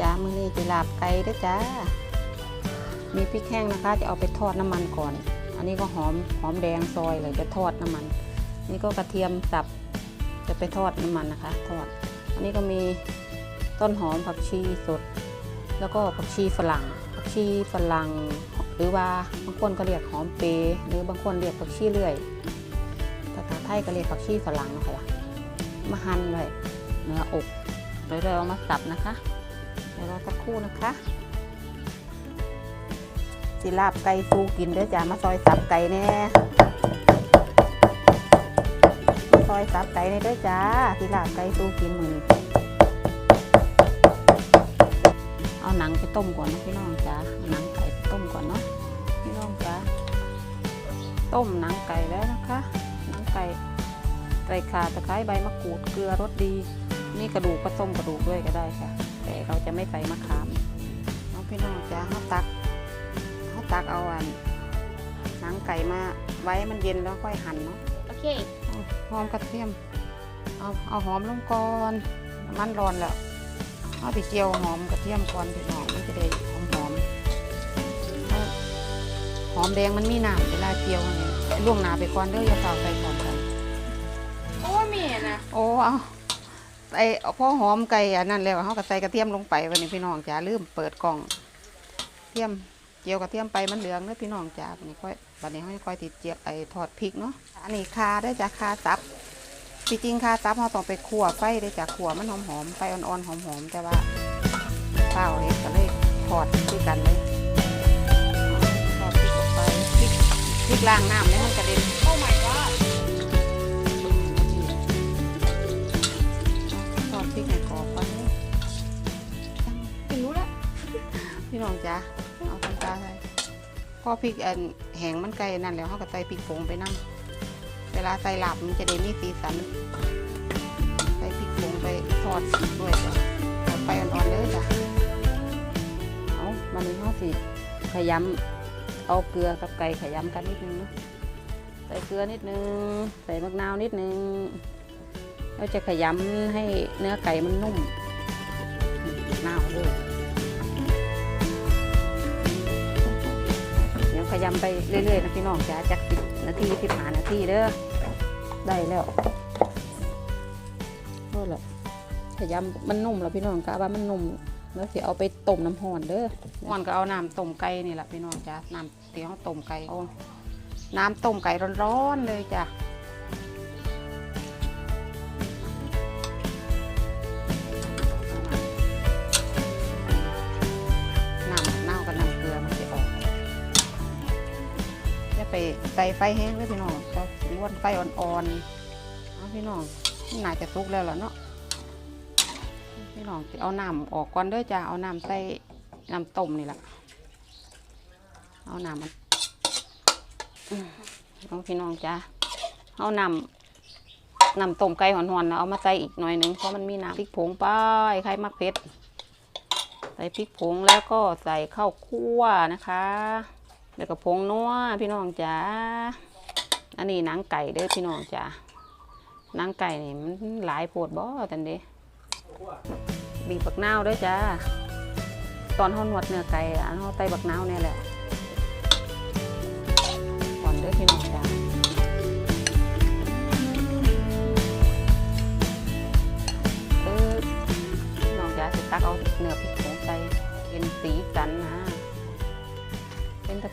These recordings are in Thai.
จ้ามื้อนี้จะลาบไก่ด้จ้า มีพริกแห้งนะคะ จะเอาไปทอดน้ำมันก่อน อันนี้ก็หอมหอมแดงซอยเลยจะทอดน้ำมัน นี่ก็กระเทียมสับ จะไปทอดน้ำมันนะคะ ทอด อันนี้ก็มีต้นหอมผักชีสด แล้วก็ผักชีฝรั่ง ผักชีฝรั่ง หรือว่าบางคนก็เรียกหอมเปรหรือบางคนเรียกผักชีเลื่อยภาษาไทยก็เรียกผักชีฝรั่งนะคะมาหั่นไว้เนื้ออกเดี๋ยวเราเอามาสับนะคะ เดี๋ยวรอสักครู่นะคะสิลาบไก่ฟูกินเด้อจ้ามาซอยสับไก่แน่มาซอยสับไก่แน่เด้อจ้าสิลาบไก่ฟูกินมือเอาหนังไปต้มก่อนนะพี่น้องจ้าหนังไก่ไปต้มก่อนเนาะพี่น้องจ้าต้มหนังไก่แล้วนะคะหนังไก่ใส่ขาตะไคร้ใบมะกรูดเกลือรสดี นี่กระดูกก็ต้มกระดูกด้วยก็ได้ค่ะ แต่เราจะไม่ใส่มะขามน้องพี่น้องจ้าเขาตักเขาตักเอาอันหนังไก่มาไว้มันเย็นแล้วค่อยหั่นเนาะโอเคเอาหอมกระเทียมเอาเอาหอมลงก่อนน้ำมันร้อนแล้วเอาไปเจียวหอมกระเทียมก่อนพี่น้องมันจะได้หอมหอมเอาหอมแดงมันมีน้ำเวลาเจียวเนี่ยล่วงหนาไปก่อนเด้ออย่าเฝ้าใส่ก่อนกันโอ้เมียนะโอ้เอา ไอ้พ่อหอมไก่อันนั้นแล้วเขาก็ใส่กระเทียมลงไปวันนี้พี่น้องจ๋าลืมเปิดกล่องเทียมเจียวกระเทียมไปมันเหลืองแล้วพี่น้องจ๋าวันนี้ค่อยวันนี้เขาค่อยติดเจียวไอ้ทอดพริกเนาะอันนี้คาได้จ้ะคาซับจริงๆคาซับเราต้องไปคั่วไฟได้จ้ะคั่วมันหอมๆไฟอ่อนๆหอมๆแต่ว่าข้าวเล็กก็เลยทอดด้วยกันเลยทอดพริกออกไปพริกพริกล้างน้ำเนี่ยมันกระเด็น น้องจ้าเอาทำตาใส่พอพริกอันแห้งมันไกลนั่นแล้วเขาก็ใส่พริกผงไปนั่งเวลาใส่หลับมันจะได้มีสีสัน ใส่พริกผงไปทอดด้วยจ้ะทอดไปอ่อนๆเลยจ้ะเอามันนี้เขาสิขยำเอาเกลือกับไก่ขยำกันนิดนึงนะใส่เกลือนิดนึง ใส่มะนาวนิดนึงเราจะขยำให้เนื้อไก่มันนุ่มมะนาวด้วย ขยำไปเรื่อยๆนะพี่น้องจ้าจากสิบนาทีสิบห้านาทีเด้อได้แล้วก็แหละขยำมันนุ่มแล้วพี่น้องกะว่ามันนุ่มแล้วสิเอาไปต้มน้ำห่อนเด้อห่อนก็เอาน้ำต้มไก่นี่แหละพี่น้องจ้าน้ำเตี๋ยวต้มไก่เอาน้ำต้มไก่ร้อนๆเลยจ้ะ ส่ไฟแห้งเลยพี่น้องจะล้วนไฟอ่อนๆเอาพี่น้องน่าจะสุกแล้วล่ะเนาะพี่น้องเอาน้ำออกก่อนเด้อจ้าเอาน้ำใส่น้ำต้มนี่แหละเอาน้ำมันเอาพี่น้องจ้าเอาน้ำน้ำต้มไก่หอนๆแล้วเอามาใส่อีกหน่อยหนึงเพราะมันมีน้ำพริกผงไปใครมักเผ็ดใส่พริกผงแล้วก็ใส่ข้าวคั่วนะคะ แล้วก็ผงนัวพี่น้องจ๋าอันนี้นังไก่เด้อพี่น้องจ๋านังไก่นี่มันหลายโพดบ่ตันเด้บีบบักนาวด้วยจ้า ตอนห่อนวดเนื้อไก่อะเฮาไตบักนาวเนี่ยแหละก่อนเด้อพี่น้องจ้า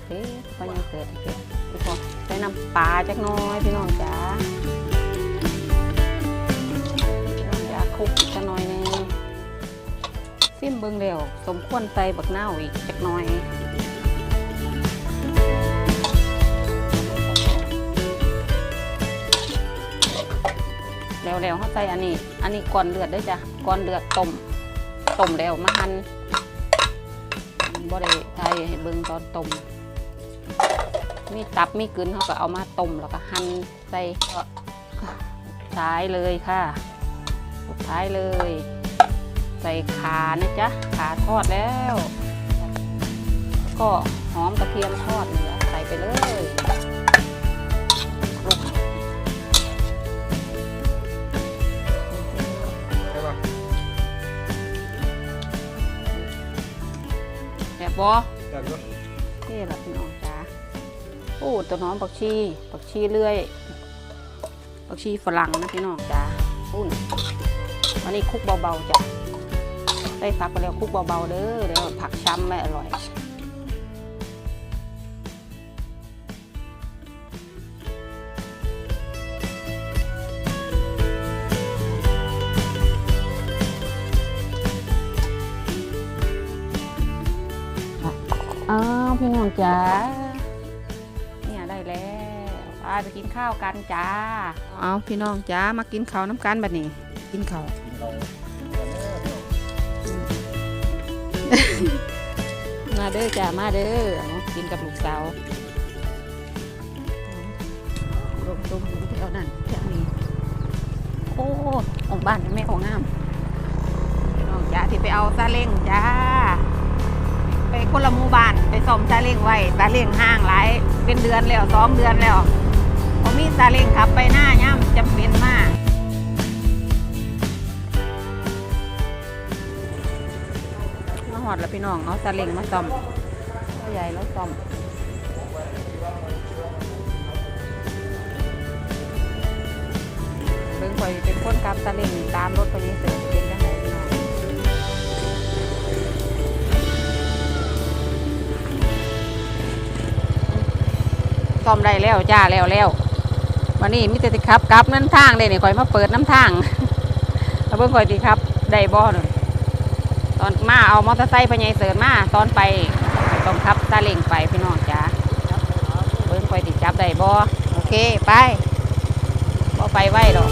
เป็นตะเคียนก็ยังเกิดตะเคียนพี่พอใส่น้ำปลาจักน้อยพี่น้องจ๋าน้องจ๋าคุกจักน้อยนึงซิมเบิ่งแล้วสมควรใส่บักเนาอีกจักน้อยแล้วแล้วเข้าใส่อันนี้ อันนี้ก่อนเลือดเด้วยจ้ะก่อนเลือดต้มต้มแล้วมาหั่นบ่ได้ไทยให้เบิ่งตอนต้ม มีตับมีกลืนเขาก็เอามาต้มแล้วก็หั่นใส่ก็ท้ายเลยค่ะสุดท้ายเลย ใส่ขานะจ๊ะขาทอดแล้วแล้ว ก็หอมกระเทียมทอดนี่แหละใส่ไปเลยคลุกใช่ป่ะเบ่จากก็นี่ล่ะพี่น้องจ้า โอ้ตัวน้องผักชีผักชีเลื่อยผักชีฝรั่งนะพี่น้องจ้าอุ้นวันนี้คุกเบาๆจ้ะได้พักไปแล้วคุกเบาๆเด้อเดี๋ยวผักช้ำไม่อร่อยอ้าวพี่น้องจ๋า แล้วไปไปกินข้าวกันจ้า เอาพี่น้องจ๋ามากินข้าวน้ำกันบัดนี้ กินข้าวกินเรามาเด้อจ้ามาเด้อเอากินกับลูกสาวรวมรวมอยู่ที่เรานั่นจ้านี่โอ้ออกบ้านไม่ออกงามพี่น้องจ๋าที่ไปเอาซาเล้งจ้า ไปคนละหมู่บ้านไปซ่อมซาเล้งไว้ซาเล้งห้างหลายเป็นเดือนแล้วสองเดือนแล้วพอ มีซาเล้งขับไปหน้าย่ำจำเป็นมาก มาหอดแล้วพี่น้อง เอาซาเล้งมาซ่อมใหญ่แล้วซ่อมเบิ่งข่อยเป็นคนขับซาเล้งตามรถไปยิงเสือเป็นจังไงพี่น้องซ่อมได้แล้วจ้าแล้วแล้ว วันนี้มิเตติครับกลับน้ำทางได้เนี่ยคอยมาเปิดน้ำทางแล้วเพิ่งคอยติครับได้บ่หนตอนมาเอามอเตอร์ไซค์พญายเสริญมาตอนไปต้องขับซาเล้งไปพี่น้องจ้าเพิ่งคอยติจับได้บ่โอเคไปบ่ไปไหวหรอก